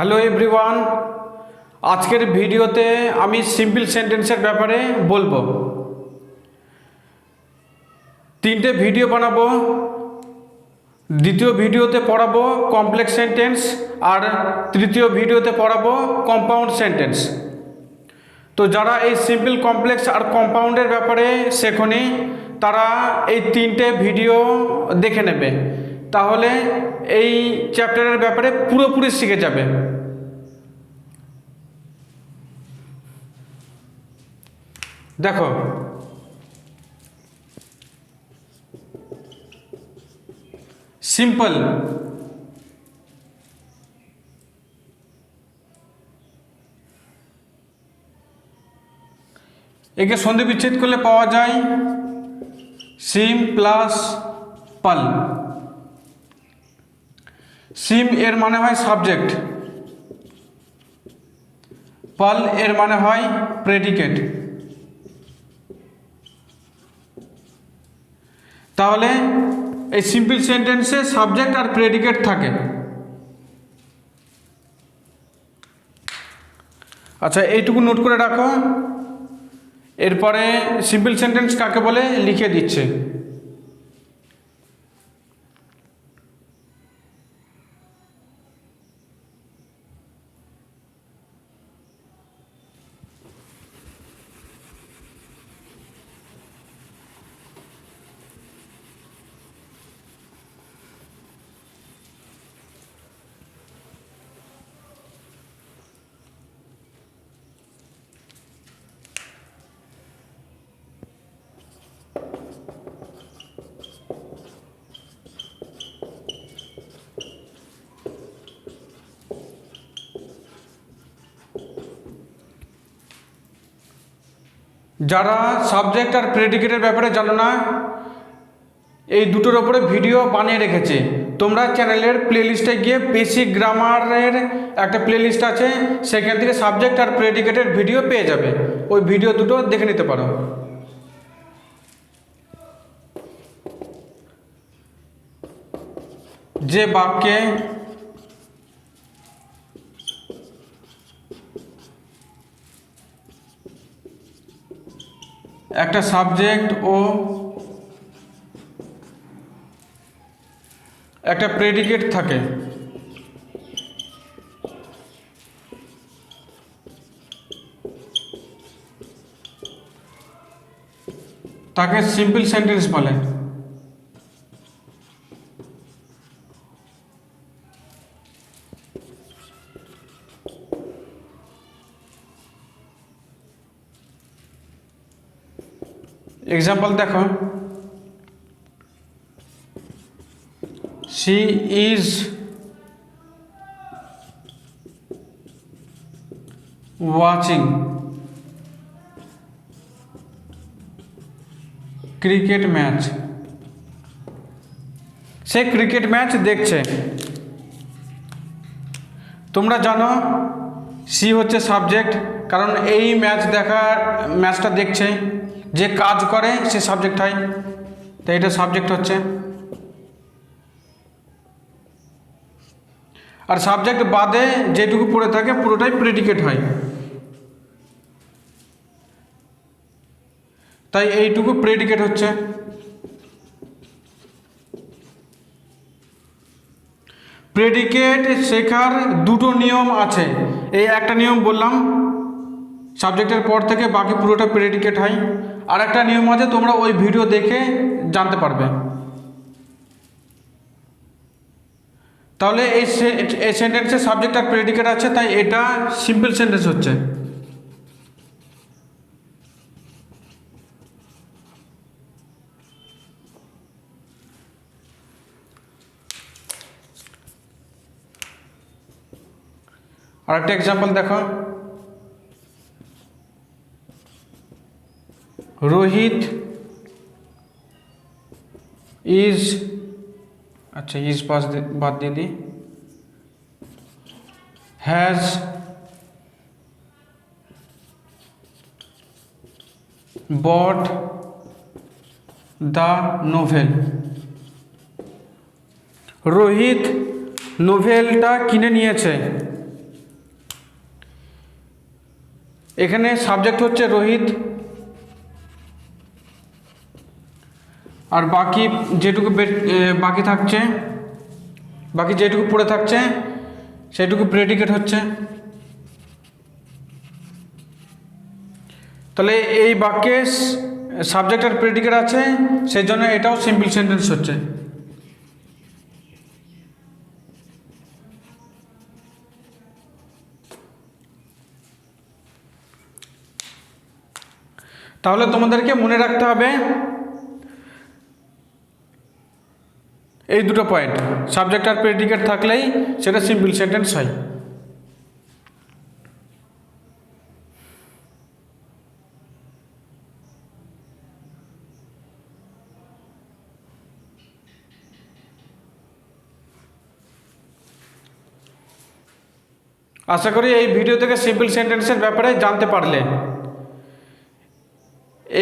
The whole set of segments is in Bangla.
হ্যালো এভরিওয়ান আজকের ভিডিওতে আমি সিম্পল সেন্টেন্সের ব্যাপারে বলব। তিনটে ভিডিও বানাবো। দ্বিতীয় ভিডিওতে পড়াবো কমপ্লেক্স সেন্টেন্স আর তৃতীয় ভিডিওতে পড়াবো কম্পাউন্ড সেন্টেন্স তো যারা এই সিম্পল কমপ্লেক্স আর কম্পাউন্ডের ব্যাপারে শেখনি, তারা এই তিনটে ভিডিও দেখে নেবে। তাহলে এই চ্যাপ্টারের ব্যাপারে পুরোপুরি শিখে যাবে। দেখো। সিম্পল একে সন্ধি বিচ্ছেদ করলে পাওয়া যায় সিম প্লাস পাল। সিম এর মানে হয় সাবজেক্ট। পাল এর মানে হয় প্রেডিকেট তাহলে এই সিম্পল সেন্টেন্সে সাবজেক্ট আর প্রেডিকেট থাকে। আচ্ছা এইটুকু নোট করে রাখো। এরপরে সিম্পল সেন্টেন্স কাকে বলে? লিখে দিচ্ছে। যারা সাবজেক্ট আর প্রেডিকেটের ব্যাপারে জানো না, এই দুটোর ওপরে ভিডিও বানিয়ে রেখেছে। তোমরা চ্যানেলের প্লেলিস্টে গিয়ে বেসিক গ্রামারের একটা প্লেলিস্ট আছে, সেখান থেকে সাবজেক্ট আর প্রেডিকেটের ভিডিও পেয়ে যাবে। ওই ভিডিও দুটো দেখে নিতে পারো। যে বাক্যে একটা সাবজেক্ট ও একটা প্রেডিকেট থাকে। তাকে সিম্পল সেন্টেন্স বলে। এক্সাম্পল দেখো she is watching. Cricket match say cricket match দেখছে। তোমরা জানো সি হচ্ছে সাবজেক্ট কারণ এই ম্যাচ দেখা ম্যাচটা দেখছে। যে কাজ করে সে সাবজেক্ট হয়। তো এটা সাবজেক্ট হচ্ছে। আর সাবজেক্ট বাদে যেটুকু পড়ে থাকে পুরোটাই প্রেডিকেট হয়। তাই এইটুকু প্রেডিকেট হচ্ছে। প্রেডিকেট শেখার দুটো নিয়ম আছে। এই একটা নিয়ম বললাম সাবজেক্টের পর থেকে বাকি পুরোটা প্রেডিকেট হয়। আর একটা নিয়ম আছে, তোমরা ওই ভিডিও দেখে জানতে পারবে। তাহলে এই এই সেন্টেন্সে সাবজেক্ট আর প্রেডিকেট আছে, তাই এটা সিম্পল সেন্টেন্স হচ্ছে। আর একটা এক্সাম্পল দেখো। রোহিত ইজ আচ্ছা ইজ পাস বাদ দিয়ে দিই। Has bought the novel Rohit নোভেলটা কিনে নিয়েছে। এখানে সাবজেক্ট হচ্ছে রোহিত আর বাকি যেটুকু বাকি থাকছে, বাকি যেটুকু পড়ে থাকছে, সেটুকু প্রেডিকেট হচ্ছে। তাহলে এই বাক্যে সাবজেক্ট আর প্রেডিকেট আছে সেই জন্য এটাও সিম্পল সেন্টেন্স হচ্ছে। তাহলে তোমাদেরকে মনে রাখতে হবে এই দুটো পয়েন্ট সাবজেক্ট আর প্রেডিকেট থাকলেই সেটা সিম্পল সেন্টেন্স হয়। আশা করি এই ভিডিও থেকে সিম্পল সেন্টেন্সের ব্যাপারে জানতে পারলে।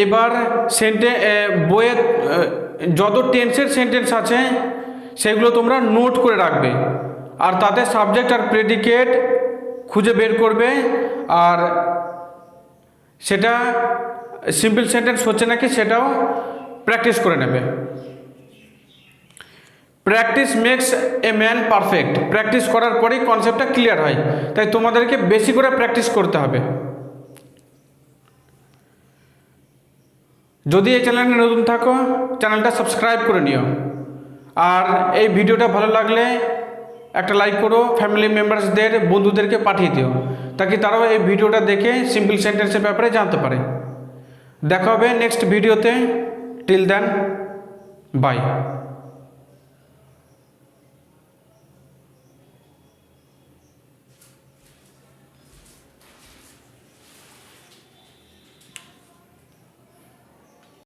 এবার সেন্টে বইয়ের যত টেন্সের সেন্টেন্স আছে সেগুলো তোমরা নোট করে রাখবে। আর তাতে সাবজেক্ট আর প্রেডিকেট খুঁজে বের করবে। আর সেটা সিম্পল সেন্টেন্স হচ্ছে নাকি সেটাও প্র্যাকটিস করে নেবে। Practice makes a man perfect practice করার পরেই কনসেপ্টটা ক্লিয়ার হয়। তাই তোমাদেরকে বেশি করে প্র্যাকটিস করতে হবে। যদি এই চ্যানেলে নতুন থাকো চ্যানেলটা সাবস্ক্রাইব করে নিও। আর এই ভিডিওটা ভালো লাগলে একটা লাইক করো ফ্যামিলি মেম্বার্সদের বন্ধুদেরকে পাঠিয়ে দিও, তাকে তারাও এই ভিডিওটা দেখে সিম্পল সেন্টেন্সের ব্যাপারে জানতে পারে। দেখা হবে নেক্সট ভিডিওতে টিল দেন বাই